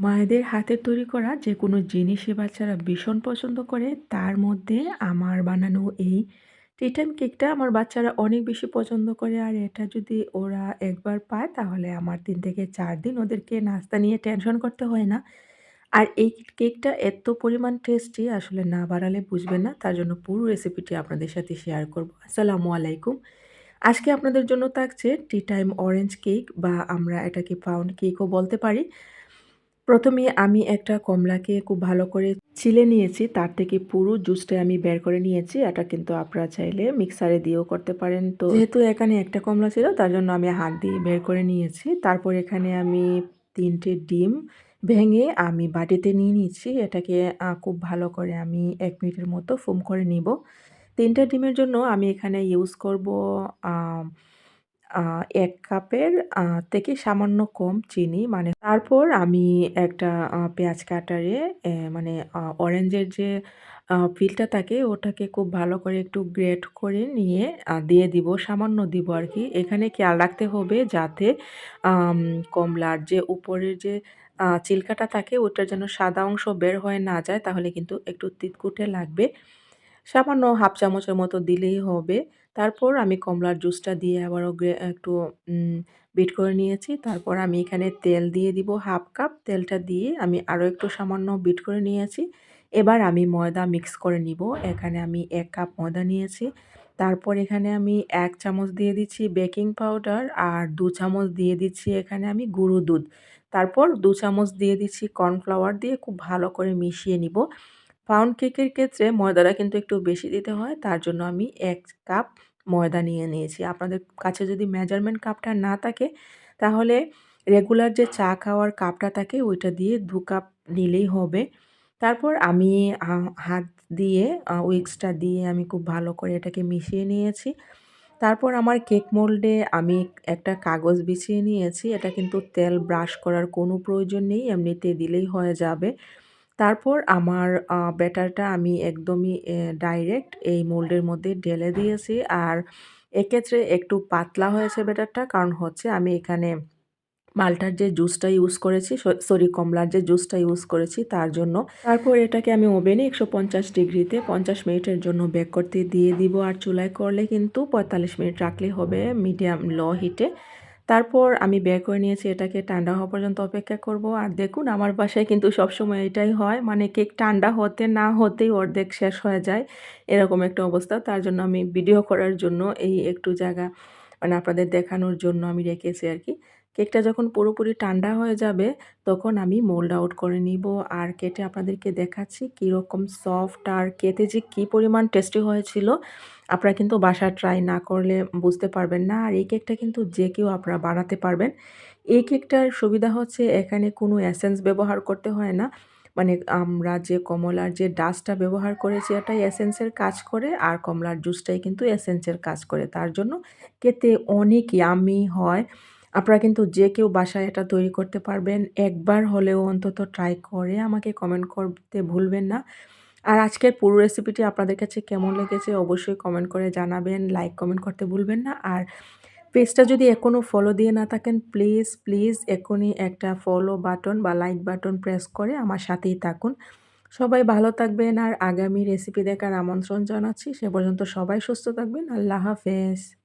মায়েদের হাতের তৈরি করা যে কোনো জিনিসই বাচ্চারা ভীষণ পছন্দ করে, তার মধ্যে আমার বানানো এই টি টাইম কেকটা আমার বাচ্চারা অনেক বেশি পছন্দ করে আর এটা যদি ওরা একবার পায়, তাহলে আমার তিন থেকে চার দিন ওদেরকে নাস্তা নিয়ে টেনশন করতে হয় না। আর এই কেকটা এত পরিমাণ টেস্টি, আসলে না বাড়ালে বুঝবেন না। তার জন্য পুরো রেসিপিটি আপনাদের সাথে শেয়ার করব। আসসালামু আলাইকুম। আজকে আপনাদের জন্য থাকছে টি টাইম অরেঞ্জ কেক বা আমরা এটাকে পাউন্ড কেকও বলতে পারি। প্রথমে আমি একটা কমলাকে খুব ভালো করে ছিলে নিয়েছি, তার থেকে পুরো জুসটা আমি বের করে নিয়েছি, এটা কিন্তু আপনারা চাইলে মিক্সারে দিয়েও করতে পারেন। তো যেহেতু এখানে একটা কমলা ছিল, তার জন্য আমি হাত দিয়ে বের করে নিয়েছি। তারপর এখানে আমি তিনটে ডিম ভেঙে আমি বাটিতে নিয়ে নিচ্ছি এটাকে খুব ভালো করে আমি এক মিনিটের মতো ফোম করে নিব। তিনটা ডিমের জন্য আমি এখানে ইউজ করব এক কাপের থেকে সামান্য কম চিনি। মানে তারপর আমি একটা পেঁয়াজ কাটারে মানে অরেঞ্জের যে ফিলটা থাকে, ওটাকে খুব ভালো করে একটু গ্রেট করে নিয়ে দিয়ে দিব, সামান্য দিব আর কি এখানে খেয়াল রাখতে হবে যাতে কমলার যে উপরের যে চিল্কাটা থাকে, ওটার যেন সাদা অংশ বের হয়ে না যায়, তাহলে কিন্তু একটু তিতকুটে লাগবে। সামান্য হাফ চামচের মতো দিলেই হবে। তারপর আমি কমলার জুসটা দিয়ে আবারও একটু বিট করে নিয়েছি। তারপর আমি এখানে তেল দিয়ে দিব হাফ কাপ। তেলটা দিয়ে আমি আরও একটু সামান্য বিট করে নিয়েছি। এবার আমি ময়দা মিক্স করে নিব। এখানে আমি এক কাপ ময়দা নিয়েছি। তারপর এখানে আমি এক চামচ দিয়ে দিচ্ছি বেকিং পাউডার আর দু চামচ দিয়ে দিচ্ছি এখানে আমি গুঁড়ো দুধ। তারপর দু চামচ দিয়ে দিচ্ছি কর্নফ্লাওয়ার দিয়ে খুব ভালো করে মিশিয়ে নিব। পাউন্ড কেকের ক্ষেত্রে ময়দাটা কিন্তু একটু বেশি দিতে হয়। তার জন্য আমি এক কাপ ময়দা নিয়ে নিয়েছি। আপনাদের কাছে যদি মেজারমেন্ট কাপটা না থাকে, তাহলে রেগুলার যে চা খাওয়ার কাপটা থাকে, ওইটা দিয়ে দু কাপ নিলেই হবে। তারপর আমি হাত দিয়ে উইক্সটা দিয়ে আমি খুব ভালো করে এটাকে মিশিয়ে নিয়েছি। তারপর আমার কেক মোল্ডে আমি একটা কাগজ বিছিয়ে নিয়েছি। এটা কিন্তু তেল ব্রাশ করার কোনো প্রয়োজন নেই, এমনিতে দিলেই হয়ে যাবে। তারপর আমার ব্যাটারটা আমি একদমই ডাইরেক্ট এই মোল্ডের মধ্যে ঢেলে দিয়েছি। আর এক্ষেত্রে একটু পাতলা হয়েছে ব্যাটারটা, কারণ হচ্ছে আমি এখানে মালটার যে জুসটা ইউজ করেছি, সরি কমলার যে জুসটা ইউজ করেছি, তার জন্য তারপর এটাকে আমি ওভেনে একশো পঞ্চাশ ডিগ্রিতে পঞ্চাশ মিনিটের জন্য বেক করতে দিয়ে দিব। আর চুলায় করলে কিন্তু পঁয়তাল্লিশ মিনিট রাখলে হবে মিডিয়াম লো হিটে তারপর আমি বের করে নিয়েছি এটাকে ঠান্ডা হওয়া পর্যন্ত অপেক্ষা করব। আর দেখুন, আমার বাসায় কিন্তু সবসময় এটাই হয়। মানে কেক ঠান্ডা হতে না হতেই অর্ধেক শেষ হয়ে যায় এরকম একটা অবস্থা। তার জন্য আমি ভিডিও করার জন্য এই একটু জায়গা মানে আপনাদের দেখানোর জন্য আমি রেখেছি আর কি। কেকটা যখন পুরোপুরি ঠান্ডা হয়ে যাবে, তখন আমি মোল্ড আউট করে নিব। আর কেটে আপনাদেরকে দেখাচ্ছি কীরকম সফট আর কেটে যে কী পরিমাণ টেস্টি হয়েছিল। আপনারা কিন্তু বাসায় ট্রাই না করলে বুঝতে পারবেন না। আর এই কেকটা কিন্তু যে কেউ আপনারা বানাতে পারবেন। এই কেকটার সুবিধা হচ্ছে এখানে কোনো এসেন্স ব্যবহার করতে হয় না। মানে আমরা যে কমলার যে ডাস্টটা ব্যবহার করেছি এটাই এসেন্সের কাজ করে আর কমলার জুসটাই কিন্তু এসেন্সের কাজ করে। তার জন্য খেতে অনেক ইয়ামি হয়। আপনারা কিন্তু যে কেউ বাসায় এটা তৈরি করতে পারবেন, একবার হলেও অন্তত ট্রাই করে আমাকে কমেন্ট করতে ভুলবেন না। আর আজকের পুরো রেসিপিটি আপনাদের কাছে কেমন লেগেছে অবশ্যই কমেন্ট করে জানাবেন লাইক কমেন্ট করতে ভুলবেন না। আর পেজটা যদি এখনও ফলো দিয়ে না থাকেন প্লিজ প্লিজ এখনই একটা ফলো বাটন বা লাইক বাটন প্রেস করে আমার সাথেই থাকুন। সবাই ভালো থাকবেন আর আগামী রেসিপি দেখার আমন্ত্রণ জানাচ্ছি। সে পর্যন্ত সবাই সুস্থ থাকবেন। আল্লাহ হাফেজ।